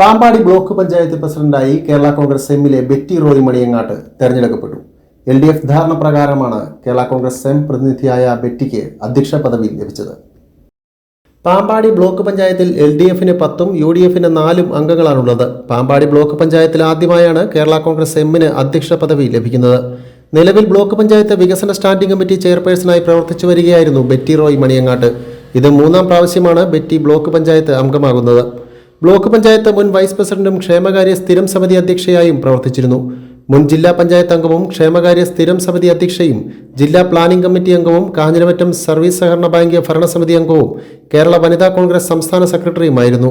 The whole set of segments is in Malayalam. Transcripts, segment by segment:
പാമ്പാടി ബ്ലോക്ക് പഞ്ചായത്ത് പ്രസിഡന്റായി കേരള കോൺഗ്രസ് എമ്മിലെ ബെറ്റി റോയ് മണിയങ്ങാട്ട് തെരഞ്ഞെടുക്കപ്പെട്ടു. എൽ ഡി എഫ് ധാരണ പ്രകാരമാണ് കേരള കോൺഗ്രസ് എം പ്രതിനിധിയായ ബെറ്റിക്ക് അധ്യക്ഷ പദവി ലഭിച്ചത്. പാമ്പാടി ബ്ലോക്ക് പഞ്ചായത്തിൽ എൽ ഡി എഫിന് പത്തും യു ഡി എഫിന് നാലും അംഗങ്ങളാണുള്ളത്. പാമ്പാടി ബ്ലോക്ക് പഞ്ചായത്തിൽ ആദ്യമായാണ് കേരള കോൺഗ്രസ് എമ്മിന് അധ്യക്ഷ പദവി ലഭിക്കുന്നത്. നിലവിൽ ബ്ലോക്ക് പഞ്ചായത്ത് വികസന സ്റ്റാൻഡിംഗ് കമ്മിറ്റി ചെയർപേഴ്സണായി പ്രവർത്തിച്ചു വരികയായിരുന്നു ബെറ്റി റോയ് മണിയങ്ങാട്ട്. ഇത് മൂന്നാം പ്രാവശ്യമാണ് ബെറ്റി ബ്ലോക്ക് പഞ്ചായത്ത് അംഗമാകുന്നത്. ബ്ലോക്ക് പഞ്ചായത്ത് മുൻ വൈസ് പ്രസിഡന്റും ക്ഷേമകാര്യ സ്ഥിരം സമിതി അധ്യക്ഷയായും പ്രവർത്തിച്ചിരുന്നു. മുൻ ജില്ലാ പഞ്ചായത്ത് അംഗവും ക്ഷേമകാര്യ സ്ഥിരം സമിതി അധ്യക്ഷയും ജില്ലാ പ്ലാനിംഗ് കമ്മിറ്റി അംഗവും കാഞ്ഞിരമറ്റം സർവീസ് സഹകരണ ബാങ്ക് ഭരണസമിതി അംഗവും കേരള വനിതാ കോൺഗ്രസ് സംസ്ഥാന സെക്രട്ടറിയുമായിരുന്നു.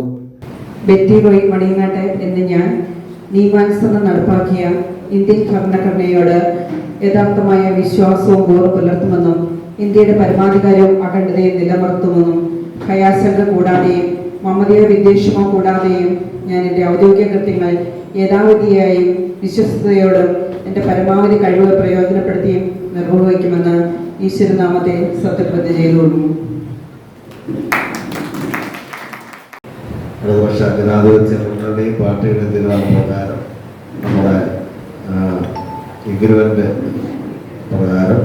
എന്ന് ഞാൻ ഇന്ത്യൻ യഥാർത്ഥമായ വിശ്വാസവും കൂറ് പുലർത്തുമെന്നും ഇന്ത്യയുടെ പരമാധികാരവും അഖണ്ഡതയും നിലനിർത്തുമെന്നും ഭയാശങ്ക കൂടാതെയും മമതയോ വിദ്വേഷമോ കൂടാതെയും ഞാൻ എന്റെ ഔദ്യോഗിക കൃത്യങ്ങൾ യഥാവിധിയായും വിശ്വസ്തയോടും എന്റെ പരമാവധി കഴിവ് പ്രയോജനപ്പെടുത്തിയും നിർവഹിക്കുമെന്ന് ഈശ്വരനാമത്തെ സത്യപ്രതിജ്ഞ ചെയ്തുകൊള്ളുന്നു. ഇടതുപക്ഷ ജനാധിപത്യ മുന്നണിയും പാർട്ടിയുടെ തീരുമാനപ്രകാരം നമ്മുടെ ഇഗ്രുവന്റെ പ്രകാരം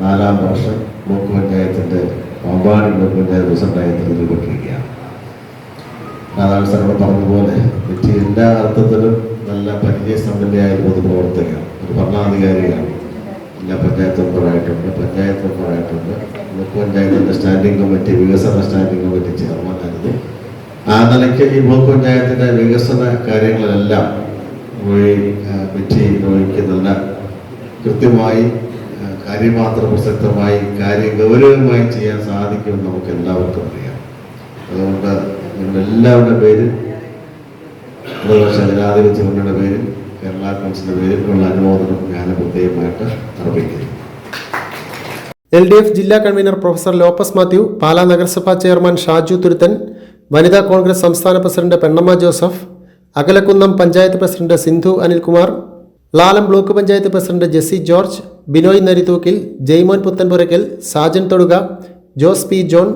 നാലാം വർഷം ബ്ലോക്ക് പഞ്ചായത്തിന്റെ പമ്പാടി ബ്ലോക്ക് പഞ്ചായത്ത് പ്രസിഡന്റായി തിരഞ്ഞെടുപ്പെട്ടിരിക്കുകയാണ് നാരായണ സാറിനോട് പറഞ്ഞതുപോലെ വെച്ച് എല്ലാ അർത്ഥത്തിലും നല്ല പരിചയസമ്പന്നയായ പൊതുപ്രവർത്തകയാണ് ഒരു ഭരണാധികാരിയാണ്. ജില്ലാ പഞ്ചായത്ത് മെമ്പറായിട്ടുണ്ട് പഞ്ചായത്ത് മെമ്പറായിട്ടുണ്ട്. ബ്ലോക്ക് പഞ്ചായത്തിന്റെ സ്റ്റാൻഡിംഗ് കമ്മിറ്റി വികസന സ്റ്റാൻഡിംഗ് കമ്മിറ്റി ചെയർമാനായിരുന്നു ആ നിലയ്ക്ക് ഈ ബ്ലോക്ക് പഞ്ചായത്തിന്റെ വികസന കാര്യങ്ങളിലെല്ലാം വഴി പറ്റി നല്ല കൃത്യമായി കാര്യമാത്ര പ്രസക്തമായി കാര്യം ഗൗരവമായി ചെയ്യാൻ സാധിക്കുമെന്ന് നമുക്ക് എല്ലാവർക്കും അറിയാം. അതുകൊണ്ട് നിങ്ങളുടെ പേര് പേരിൽ ഇടതുപക്ഷ ജനാധിപത്യ മുന്നണിയുടെ പേരിൽ കേരള കൗൺസിലിന്റെ പേരിൽ ഉള്ള അനുമോദനം ഞാൻ പ്രത്യേകമായിട്ട് അർപ്പിക്കുന്നു. എൽ ഡി എഫ് ജില്ലാ convener professor Lopez Mathew Pala നഗരസഭാ ചെയർമാൻ ഷാജു തുരുത്തൻ വനിതാ കോൺഗ്രസ് സംസ്ഥാന president Pennamma Joseph Akalakunnam panchayat president Sindhu Anilkumar Lalam block panchayat president Jessy George Binoy Narithookil Jaimon Puthenpurackal Sajan Thoduka Jose P John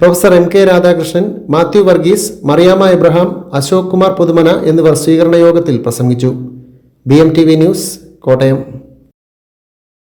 professor M K Radhakrishnan Mathew Varghese Mariyama Abraham Ashok Kumar Puthumana എന്നിവർ സ്വീകരണ യോഗത്തിൽ പ്രസംഗിച്ചു. B M T V news Kottayam.